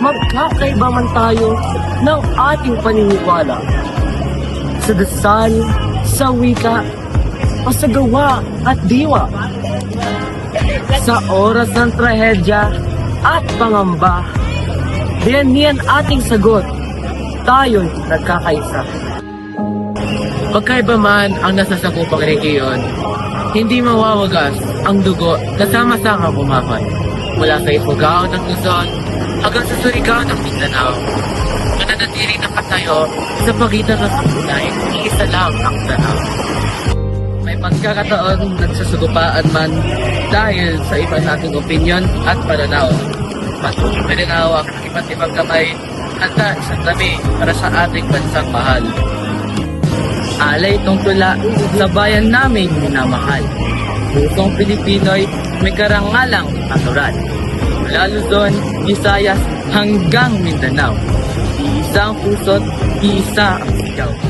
magkakaiba man tayo ng ating paniniwala. Sa dasal, sa wika, o sa gawa at diwa. Sa oras ng trahedya at pangamba, diyan niyan ating sagot, tayo'y nagkakaisa. Pagkaiba man ang nasasakupang regiyon, hindi mawawagas ang dugo kasama sa kapumapan. Mula sa Ifugao ng Luzon hanggang sa Surigao ng Mindanao. Mananatili na katayo sa pagitan ng kulay, isa lang ang tanaw. May pagkakataon nagsusugupaan man dahil sa iba nating opinion at pananaw. Patuloy pinanawak ng iba't ibang kamay handa sa tabi para sa ating bansang mahal. Alay itong tula sa bayan naming minamahal. Pusong Pilipino'y may karangalang natural. Mula Luzon, Visayas hanggang Mindanao. Iisang puso't iisa ang sigaw.